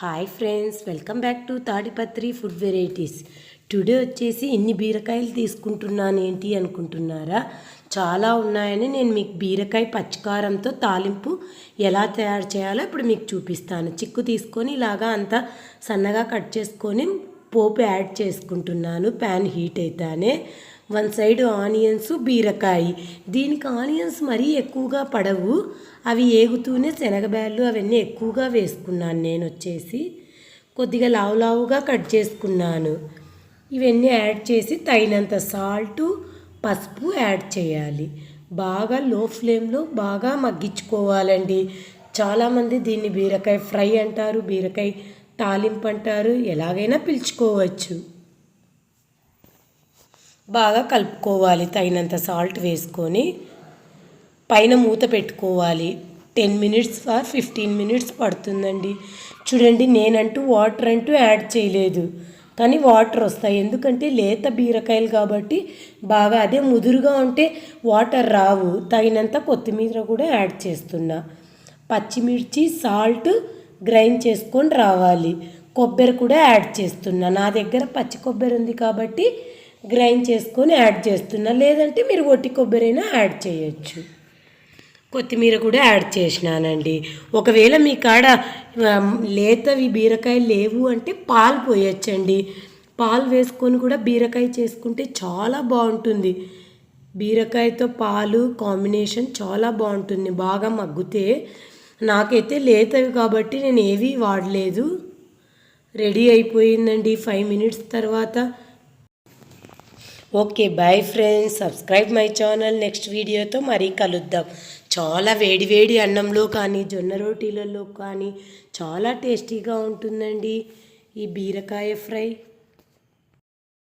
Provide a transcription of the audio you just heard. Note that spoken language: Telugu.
Hi friends welcome back to Tadipatri food varieties today వచ్చేసి ఇన్ని బీరకాయలు తీసుకుంటున్నాను ఏంటి అనుకుంటున్నారా? చాలా ఉన్నాయని నేను మీకు బీరకాయ పచ్చికారంతో తాలింపు ఎలా తయారు చేయాలో ఇప్పుడు మీకు చూపిస్తాను. చిక్కు తీసుకొని ఇలాగా అంతా సన్నగా కట్ చేసుకొని పోపు యాడ్ చేసుకుంటున్నాను. ప్యాన్ హీట్ అయితేనే వన్ సైడ్ ఆనియన్స్ బీరకాయ. దీనికి ఆనియన్స్ మరీ ఎక్కువగా పడవు. అవి ఏగుతూనే శనగబ్యాళ్ళు అవన్నీ ఎక్కువగా వేసుకున్నాను నేను వచ్చేసి. కొద్దిగా లావు లావుగా కట్ చేసుకున్నాను. ఇవన్నీ యాడ్ చేసి తగినంత సాల్టు పసుపు యాడ్ చేయాలి. బాగా లో ఫ్లేమ్లో బాగా మగ్గించుకోవాలండి. చాలామంది దీన్ని బీరకాయ ఫ్రై అంటారు బీరకాయ తాలింపు అంటారు ఎలాగైనా పిలుచుకోవచ్చు. బాగా కలుపుకోవాలి. తగినంత సాల్ట్ వేసుకొని పైన మూత పెట్టుకోవాలి. Ten minutes or fifteen minutes పడుతుందండి. చూడండి నేనంటూ వాటర్ అంటూ యాడ్ చేయలేదు. కానీ వాటర్ వస్తాయి. ఎందుకంటే లేత బీరకాయలు కాబట్టి బాగా అదే ముదురుగా ఉంటే వాటర్ రావు. తగినంత కొత్తిమీర కూడా యాడ్ చేస్తున్నా. పచ్చిమిర్చి సాల్ట్ గ్రైండ్ చేసుకొని రావాలి. కొబ్బరి కూడా యాడ్ చేస్తున్నా. నా దగ్గర పచ్చి కొబ్బరి ఉంది కాబట్టి గ్రైండ్ చేసుకొని యాడ్ చేస్తున్నా. లేదంటే మీరు ఒట్టి కొబ్బరి అయినా యాడ్ చేయొచ్చు. కొత్తిమీర కూడా యాడ్ చేసినానండి. ఒకవేళ మీ కాడ లేతవి బీరకాయలు లేవు అంటే పాలు పోయొచ్చండి. పాలు వేసుకొని కూడా బీరకాయ చేసుకుంటే చాలా బాగుంటుంది. బీరకాయతో పాలు కాంబినేషన్ చాలా బాగుంటుంది. బాగా మగ్గుతే నాకైతే లేతవి కాబట్టి నేను ఏవీ వాడలేదు. రెడీ అయిపోయిందండి. ఫైవ్ మినిట్స్ తర్వాత okay bye friends. Subscribe my channel next వీడియోతో మరీ కలుద్దాం. చాలా వేడి వేడి అన్నంలో కానీ జొన్న రోటీలలో కానీ చాలా టేస్టీగా ఉంటుందండి ఈ బీరకాయ ఫ్రై.